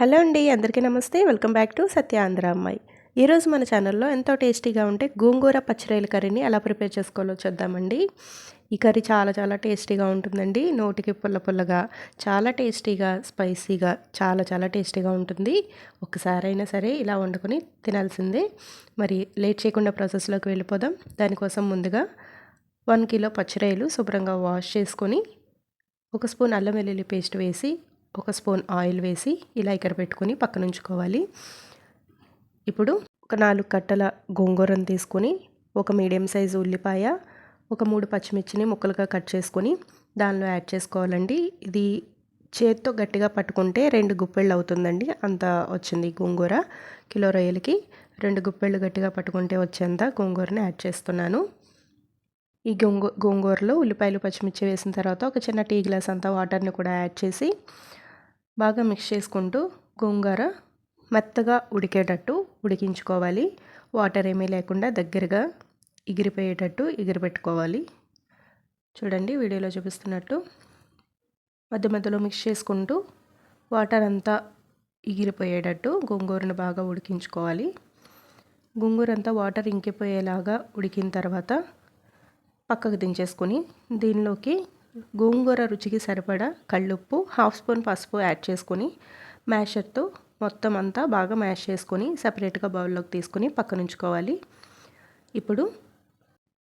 Hello అండి అందరికీ నమస్తే. Welcome back to Satya Andhra అమ్మాయి. ఈరోజు మన ఛానల్లో ఎంతో టేస్టీగా ఉంటే గోంగూర పచ్చిరాయల కర్రీని ఎలా ప్రిపేర్ చేసుకోవాలో చూద్దామండి. ఈ కర్రీ చాలా చాలా టేస్టీగా ఉంటుందండి. నోటికి పుల్ల పుల్లగా చాలా టేస్టీగా స్పైసీగా చాలా చాలా టేస్టీగా ఉంటుంది. ఒకసారైనా సరే ఇలా వండుకొని తినాల్సిందే. మరి లేట్ చేయకుండా ప్రాసెస్లోకి వెళ్ళిపోదాం. దానికోసం ముందుగా వన్ కిలో పచ్చిరాయలు శుభ్రంగా వాష్ చేసుకొని ఒక స్పూన్ అల్లం వెల్లుల్లి పేస్ట్ వేసి ఒక స్పూన్ ఆయిల్ వేసి ఇలా ఇక్కడ పెట్టుకొని పక్కన ఉంచుకోవాలి. ఇప్పుడు ఒక నాలుగు కట్టల గోంగూరను తీసుకొని ఒక మీడియం సైజు ఉల్లిపాయ ఒక మూడు పచ్చిమిర్చిని ముక్కలుగా కట్ చేసుకొని దానిలో యాడ్ చేసుకోవాలండి. ఇది చేత్తో గట్టిగా పట్టుకుంటే రెండు గుప్పెళ్ళు అవుతుందండి అంత వచ్చింది గోంగూర. కిలో రొయ్యలకి రెండు గుప్పెళ్ళు గట్టిగా పట్టుకుంటే వచ్చేంత గోంగూరని యాడ్ చేస్తున్నాను. ఈ గోంగూ గోంగూరలో ఉల్లిపాయలు పచ్చిమిర్చి వేసిన తర్వాత ఒక చిన్న టీ గ్లాస్ అంతా వాటర్ని కూడా యాడ్ చేసి బాగా మిక్స్ చేసుకుంటూ గోంగూర మెత్తగా ఉడికేటట్టు ఉడికించుకోవాలి. వాటర్ ఏమీ లేకుండా దగ్గరగా ఎగిరిపోయేటట్టు ఎగిరిపెట్టుకోవాలి. చూడండి వీడియోలో చూపిస్తున్నట్టు మధ్య మధ్యలో మిక్స్ చేసుకుంటూ వాటర్ అంతా ఎగిరిపోయేటట్టు గోంగూరను బాగా ఉడికించుకోవాలి. గోంగూర అంతా వాటర్ ఇంకిపోయేలాగా ఉడికిన తర్వాత పక్కకు దించేసుకొని దీనిలోకి గోంగూర రుచికి సరిపడా కళ్ళుప్పు హాఫ్ స్పూన్ పసుపు యాడ్ చేసుకొని మ్యాషర్తో మొత్తం అంతా బాగా మ్యాష్ చేసుకొని సపరేట్గా బౌల్లోకి తీసుకొని పక్కన ఉంచుకోవాలి ఇప్పుడు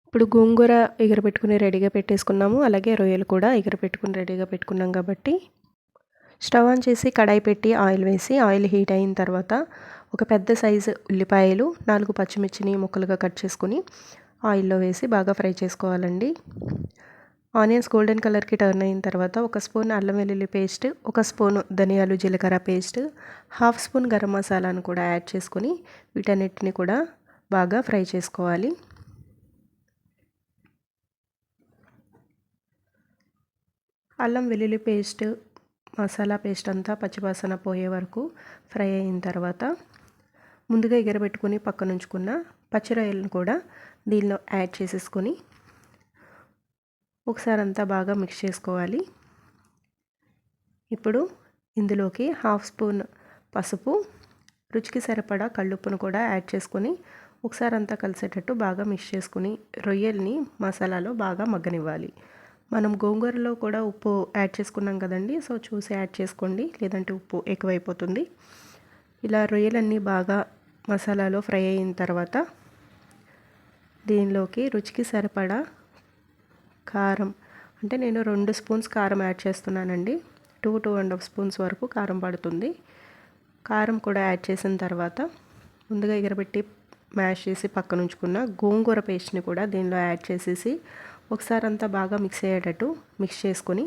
ఇప్పుడు గోంగూర ఎగరబెట్టుకుని రెడీగా పెట్టేసుకున్నాము. అలాగే రొయ్యలు కూడా ఎగరబెట్టుకుని రెడీగా పెట్టుకున్నాం కాబట్టి స్టవ్ ఆన్ చేసి కడాయి పెట్టి ఆయిల్ వేసి ఆయిల్ హీట్ అయిన తర్వాత ఒక పెద్ద సైజు ఉల్లిపాయలు నాలుగు పచ్చిమిర్చిని ముక్కలుగా కట్ చేసుకుని ఆయిల్లో వేసి బాగా ఫ్రై చేసుకోవాలండి. ఆనియన్స్ గోల్డెన్ కలర్కి టర్న్ అయిన తర్వాత ఒక స్పూన్ అల్లం వెల్లుల్లి పేస్ట్ ఒక స్పూన్ ధనియాలు జీలకర్ర పేస్ట్ హాఫ్ స్పూన్ గరం మసాలాను కూడా యాడ్ చేసుకొని వీటన్నిటిని కూడా బాగా ఫ్రై చేసుకోవాలి. అల్లం వెల్లుల్లి పేస్ట్ మసాలా పేస్ట్ అంతా పచ్చివాసన పోయే వరకు ఫ్రై అయిన తర్వాత ముందుగా ఎగరబెట్టుకుని పక్కనుంచుకున్న పచ్చిరొయ్యలను కూడా దీనిలో యాడ్ చేసేసుకొని ఒకసారి అంతా బాగా మిక్స్ చేసుకోవాలి. ఇప్పుడు ఇందులోకి హాఫ్ స్పూన్ పసుపు రుచికి సరిపడా కళ్ళుప్పును కూడా యాడ్ చేసుకొని ఒకసారి అంతా కలిసేటట్టు బాగా మిక్స్ చేసుకుని రొయ్యల్ని మసాలాలో బాగా మగ్గనివ్వాలి. మనం గోంగూరలో కూడా ఉప్పు యాడ్ చేసుకున్నాం కదండి సో చూసి యాడ్ చేసుకోండి. లేదంటే ఉప్పు ఎక్కువైపోతుంది. ఇలా రొయ్యలన్నీ బాగా మసాలాలో ఫ్రై అయిన తర్వాత దీనిలోకి రుచికి సరిపడా కారం. అంటే నేను రెండు స్పూన్స్ కారం యాడ్ చేస్తున్నానండి. Two two and half spoons వరకు కారం పడుతుంది. కారం కూడా యాడ్ చేసిన తర్వాత ముందుగా ఎగరబెట్టి మ్యాష్ చేసి పక్కన ఉంచుకున్న గోంగూర పేస్ట్ని కూడా దీనిలో యాడ్ చేసేసి ఒకసారి అంతా బాగా మిక్స్ అయ్యేటట్టు మిక్స్ చేసుకొని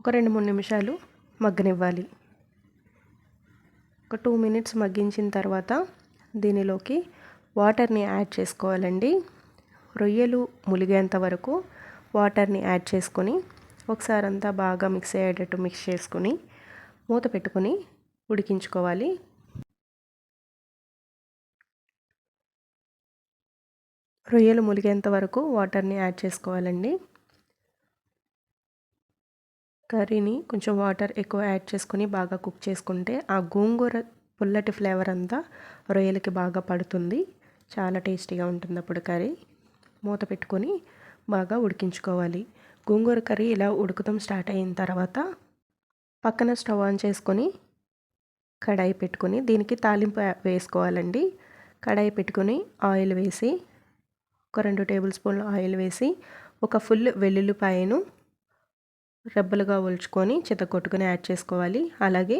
ఒక రెండు మూడు నిమిషాలు మగ్గనివ్వాలి. ఒక టూ మినిట్స్ మగ్గించిన తర్వాత దీనిలోకి వాటర్ని యాడ్ చేసుకోవాలండి. రొయ్యలు ములిగేంత వరకు వాటర్ని యాడ్ చేసుకొని ఒకసారి అంతా బాగా మిక్స్ అయ్యేటట్టు మిక్స్ చేసుకొని మూత పెట్టుకొని ఉడికించుకోవాలి. రొయ్యలు ములిగేంత వరకు వాటర్ని యాడ్ చేసుకోవాలండి. కర్రీని కొంచెం వాటర్ ఎక్కువ యాడ్ చేసుకొని బాగా కుక్ చేసుకుంటే ఆ గోంగూర పుల్లటి ఫ్లేవర్ అంతా రొయ్యలకి బాగా పడుతుంది. చాలా టేస్టీగా ఉంటుంది అప్పుడు కర్రీ. మూత పెట్టుకొని బాగా ఉడికించుకోవాలి. గోంగూర కర్రీ ఇలా ఉడుకుతాం స్టార్ట్ అయిన తర్వాత పక్కన స్టవ్ ఆన్ చేసుకొని కడాయి పెట్టుకొని దీనికి తాలింపు వేసుకోవాలండి. కడాయి పెట్టుకొని ఆయిల్ వేసి ఒక రెండు టేబుల్ స్పూన్లు ఆయిల్ వేసి ఒక ఫుల్ వెల్లుల్లిపాయను రెబ్బలుగా ఒలుచుకొని కొట్టుకొని యాడ్ చేసుకోవాలి. అలాగే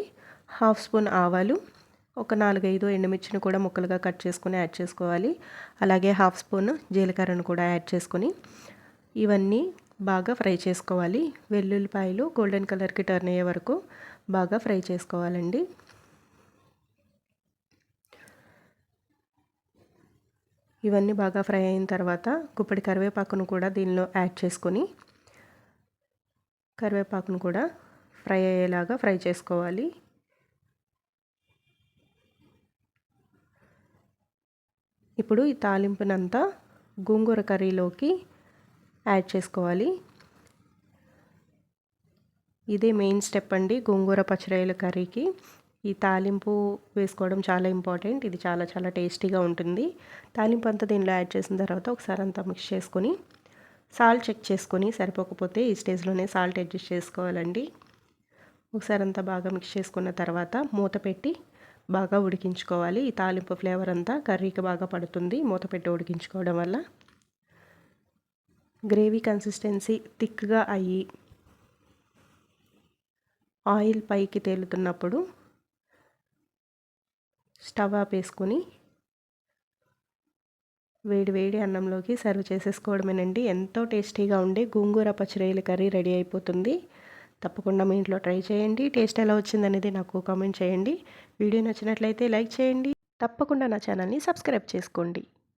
హాఫ్ స్పూన్ ఆవాలు ఒక నాలుగైదు ఎండుమిర్చిని కూడా ముక్కలుగా కట్ చేసుకొని యాడ్ చేసుకోవాలి. అలాగే హాఫ్ స్పూన్ జీలకర్రను కూడా యాడ్ చేసుకొని ఇవన్నీ బాగా ఫ్రై చేసుకోవాలి. వెల్లుల్లిపాయలు గోల్డెన్ కలర్కి టర్న్ అయ్యే వరకు బాగా ఫ్రై చేసుకోవాలండి. ఇవన్నీ బాగా ఫ్రై అయిన తర్వాత గుప్పటి కరివేపాకును కూడా దీనిలో యాడ్ చేసుకొని కరివేపాకును కూడా ఫ్రై అయ్యేలాగా ఫ్రై చేసుకోవాలి. ఇప్పుడు ఈ తాలింపునంతా గోంగూర కర్రీలోకి యాడ్ చేసుకోవాలి. ఇదే మెయిన్ స్టెప్ అండి గోంగూర పచ్చిరాయల కర్రీకి. ఈ తాలింపు వేసుకోవడం చాలా ఇంపార్టెంట్. ఇది చాలా చాలా టేస్టీగా ఉంటుంది. తాలింపు అంతా దీనిలో యాడ్ చేసిన తర్వాత ఒకసారి అంతా మిక్స్ చేసుకొని సాల్ట్ చెక్ చేసుకొని సరిపోకపోతే ఈ స్టేజ్లోనే సాల్ట్ అడ్జస్ట్ చేసుకోవాలండి. ఒకసారి అంతా బాగా మిక్స్ చేసుకున్న తర్వాత మూత పెట్టి బాగా ఉడికించుకోవాలి. ఈ తాలింపు ఫ్లేవర్ అంతా కర్రీకి బాగా పడుతుంది. మూత పెట్టి ఉడికించుకోవడం వల్ల గ్రేవీ కన్సిస్టెన్సీ థిక్గా అయ్యి ఆయిల్ పైకి తేలుతున్నప్పుడు స్టవ్ ఆపేసుకుని వేడి వేడి అన్నంలోకి సర్వ్ చేసేసుకోవడమేనండి. ఎంతో టేస్టీగా ఉండే గోంగూర పచ్చిరొయ్యల కర్రీ రెడీ అయిపోతుంది. తప్పకుండా మీ ఇంట్లో ట్రై చేయండి. టేస్ట్ ఎలా వచ్చిందనేది నాకు కామెంట్ చేయండి. వీడియో నచ్చినట్లయితే లైక్ చేయండి. తప్పకుండా నా ఛానల్ని సబ్స్క్రైబ్ చేసుకోండి.